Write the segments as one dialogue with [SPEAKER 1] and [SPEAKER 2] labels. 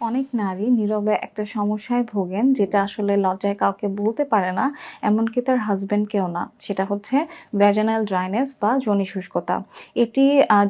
[SPEAKER 1] অনেক নারী নীরবে একটা সমস্যায় ভোগেন, যেটা আসলে লজ্জায় কাউকে বলতে পারে না, এমনকি তার হাজবেন্ডকেও না। সেটা হচ্ছে ভ্যাজানাল ড্রাইনেস বা যোনি শুষ্কতা। এটি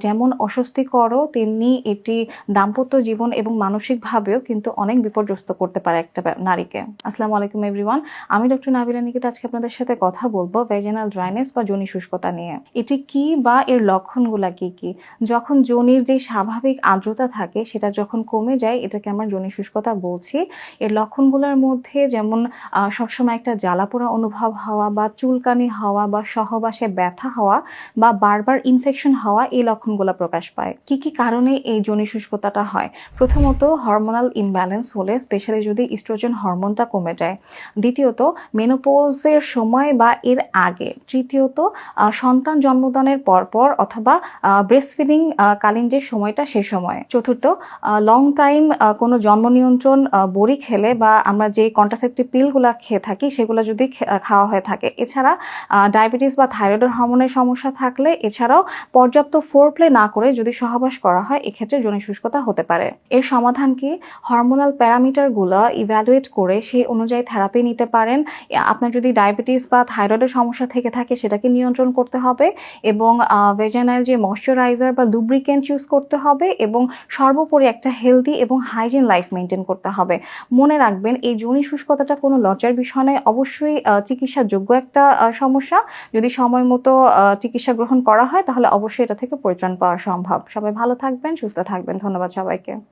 [SPEAKER 1] যেমন অস্বস্তিকরও, তেমনি এটি দাম্পত্য জীবন এবং মানসিকভাবেও কিন্তু অনেক বিপর্যস্ত করতে পারে একটা নারীকে। আসসালামু আলাইকুম এভরিওয়ান আমি ডক্টর নাবিলা নিকিত। আজকে আপনাদের সাথে কথা বলব ভ্যাজানাল ড্রাইনেস বা যোনি শুষ্কতা নিয়ে। এটি কি বা এর লক্ষণগুলা কি কি? যখন যোনির যে স্বাভাবিক আর্দ্রতা থাকে, সেটা যখন কমে যায়, এটাকে আমরা যোনি শুষ্কতা বলছি, এর লক্ষণগুলোর মধ্যে যেমন সবসময় একটা জ্বালাপোড়া অনুভব হওয়া বা চুলকানি হওয়া বা সহবাসে ব্যথা হওয়া বা বারবার ইনফেকশন হওয়া এই লক্ষণগুলো প্রকাশ পায়। কি কি কারণে এই যোনি শুষ্কতাটা হয়? প্রথমত হরমোনাল ইমব্যালেন্স হলে স্পেশালি যদি ইস্ট্রোজেন হরমোনটা কমে যায়। দ্বিতীয়ত মেনোপোজের সময় বা এর আগে। তৃতীয়ত সন্তান জন্মদানের পরপর অথবা ব্রেস্ট ফিডিং কালীন যে সময়টা সে সময়। চতুর্থ লং টাইম কোনো জন্ম নিয়ন্ত্রণ বড়ি খেলে বা আমরা যে কন্ট্রাসেপটিভ পিলগুলো খেয়ে থাকি, সেগুলো যদি খাওয়া হয়ে থাকে। এছাড়া ডায়াবেটিস বা থাইরয়েডের হরমোনের সমস্যা থাকলে এছাড়াও পর্যাপ্ত ফোর প্লে না করে যদি সহবাস করা হয়, এক্ষেত্রে যৌন শুষ্কতা হতে পারে। এর সমাধান কি? হরমোনাল প্যারামিটারগুলো ইভ্যালুয়েট করে সেই অনুযায়ী থেরাপি নিতে পারেন। আপনার যদি ডায়াবেটিস বা থাইরয়েডের সমস্যা থেকে থাকে, সেটাকে নিয়ন্ত্রণ করতে হবে এবং ভেজানাল যে ময়শ্চারাইজার বা লুব্রিকেন্ট ইউজ করতে হবে এবং সর্বোপরি একটা হেলদি এবং হাইজিন লাইফ মেনটেন করতে হবে। মনে রাখবেন, এই যৌনি শুষ্কতাটা কোনো লজ্জার বিষয় নয়। অবশ্যই চিকিৎসাযোগ্য একটা সমস্যা। যদি সময় মতো চিকিৎসা গ্রহণ করা হয়, তাহলে অবশ্যই এটা থেকে পরিত্রাণ পাওয়া সম্ভব। সবাই ভালো থাকবেন, সুস্থ থাকবেন। ধন্যবাদ সবাইকে।